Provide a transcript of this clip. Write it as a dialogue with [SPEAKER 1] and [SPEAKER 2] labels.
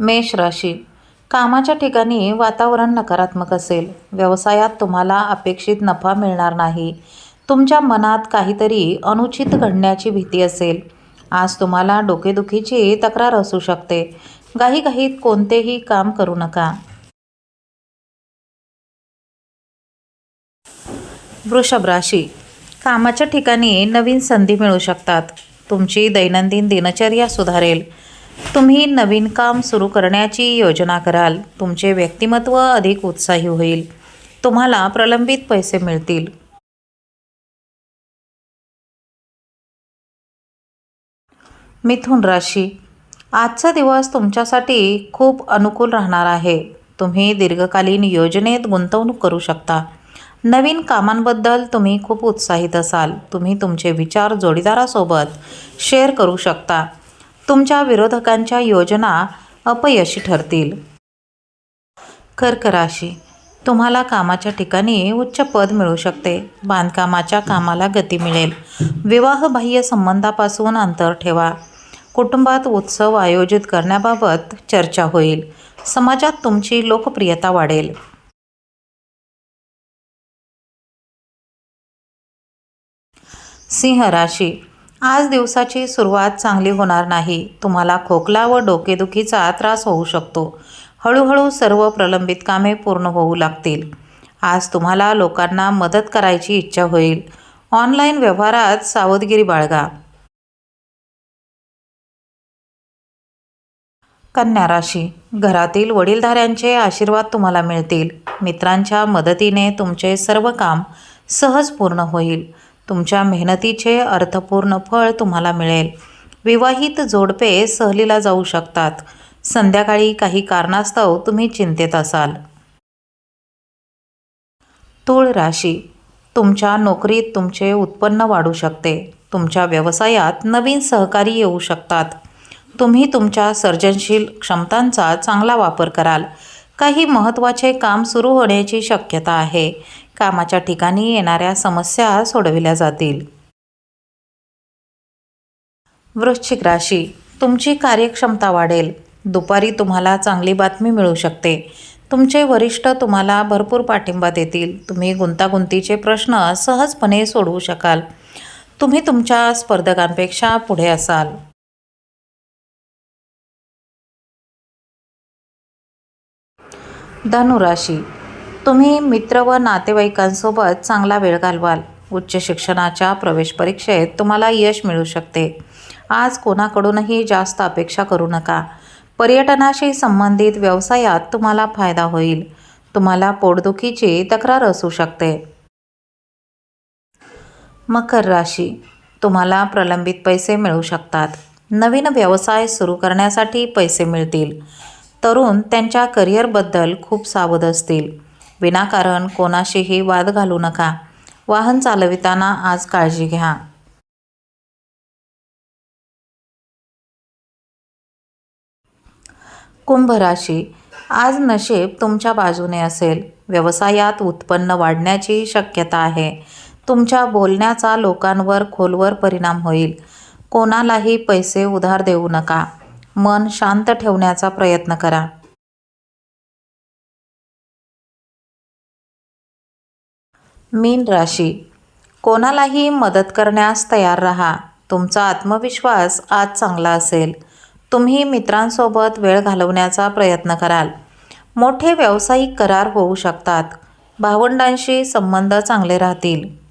[SPEAKER 1] मेष राशी. कामाच्या ठिकाणी वातावरण नकारात्मक असेल. व्यवसायात तुम्हाला अपेक्षित नफा मिळणार नाही. तुमच्या मनात काहीतरी अनुचित घडण्याची भीती असेल. आज तुम्हाला डोकेदुखीची तक्रार असू शकते. घाईघाईत कोणतेही काम करू नका. वृषभ राशी. कामाच्या ठिकाणी नवीन संधी मिळू शकतात. तुमची दैनंदिन दिनचर्या सुधारेल. तुम्ही नवीन काम सुरू करण्याची योजना कराल तुमचे व्यक्तिमत्व अधिक उत्साही होईल तुम्हाला प्रलंबित पैसे मिळतील. मिथुन राशी आजचा दिवस तुमच्यासाठी खूप अनुकूल राहणार आहे. तुम्ही दीर्घकालीन योजनेत गुंतवणूक करू शकता. नवीन कामांबद्दल तुम्ही खूप उत्साहित असाल. तुम्ही तुमचे विचार जोडीदारासोबत शेअर करू शकता. तुमच्या विरोधकांच्या योजना अपयशी ठरतील. कर्कराशी तुम्हाला कामाच्या ठिकाणी उच्च पद मिळू शकते. बांधकामाच्या कामाला गती मिळेल. विवाहबाह्य संबंधापासून अंतर ठेवा. कुटुंबात उत्सव आयोजित करण्याबाबत चर्चा होईल. समाजात तुमची लोकप्रियता वाढेल. सिंह राशी आज दिवसाची सुरुवात चांगली होणार नाही. तुम्हाला खोकला व डोकेदुखीचा त्रास होऊ शकतो. हळूहळू सर्व प्रलंबित कामे पूर्ण होऊ लागतील. आज तुम्हाला लोकांना मदत करायची इच्छा होईल. ऑनलाईन व्यवहारात सावधगिरी बाळगा. कन्या राशी. घरातील वडीलधाऱ्यांचे आशीर्वाद तुम्हाला मिळतील. मित्रांच्या मदतीने तुमचे सर्व काम सहज पूर्ण होईल. तुमच्या मेहनतीचे अर्थपूर्ण फळ तुम्हाला मिळेल. विवाहित जोडपे सहलीला जाऊ शकतात. संध्याकाळी काही कारणास्तव तुम्ही चिंतेत असाल. तूळ राशी. तुमच्या नोकरीत तुमचे उत्पन्न वाढू शकते. तुमच्या व्यवसायात नवीन सहकारी येऊ शकतात. तुम्ही तुमच्या सर्जनशील क्षमतांचा चांगला वापर कराल. काही महत्त्वाचे काम सुरू होण्याची शक्यता आहे. कामाच्या ठिकाणी येणाऱ्या समस्या सोडविल्या जातील. वृश्चिक राशी. तुमची कार्यक्षमता वाढेल. दुपारी तुम्हाला चांगली बातमी मिळू शकते. तुमचे वरिष्ठ तुम्हाला भरपूर पाठिंबा देतील. तुम्ही गुंतागुंतीचे प्रश्न सहजपणे सोडवू शकाल. तुम्ही तुमच्या स्पर्धकांपेक्षा पुढे असाल. धनुराशी तुम्ही मित्र व नातेवाईकांसोबत चांगला वेळ घालवाल. उच्च शिक्षणाच्या प्रवेश परीक्षेत तुम्हाला यश मिळू शकते. आज कोणाकडूनही जास्त अपेक्षा करू नका. पर्यटनाशी संबंधित व्यवसायात तुम्हाला फायदा होईल. तुम्हाला पोटदुखीची तक्रार असू शकते. मकर राशी. तुम्हाला प्रलंबित पैसे मिळू शकतात. नवीन व्यवसाय सुरू करण्यासाठी पैसे मिळतील. तरुण त्यांच्या करिअरबद्दल खूप सावध असतील. विनाकारण कोणाशीही वाद घालू नका. वाहन चालविताना आज काळजी घ्या. कुंभ राशी. आज नशीब तुमच्या बाजूने असेल. व्यवसायात उत्पन्न वाढण्याची शक्यता आहे. तुमच्या बोलण्याचा लोकांवर खोलवर परिणाम होईल. कोणालाही पैसे उधार देऊ नका. मन शांत ठेवण्याचा प्रयत्न करा. मीन राशी. कोणालाही मदत करण्यास तयार राहा. तुमचा आत्मविश्वास आज चांगला असेल. तुम्ही मित्रांसोबत वेळ घालवण्याचा प्रयत्न कराल. मोठे व्यावसायिक करार होऊ शकतात. भावंडांशी संबंध चांगले राहतील.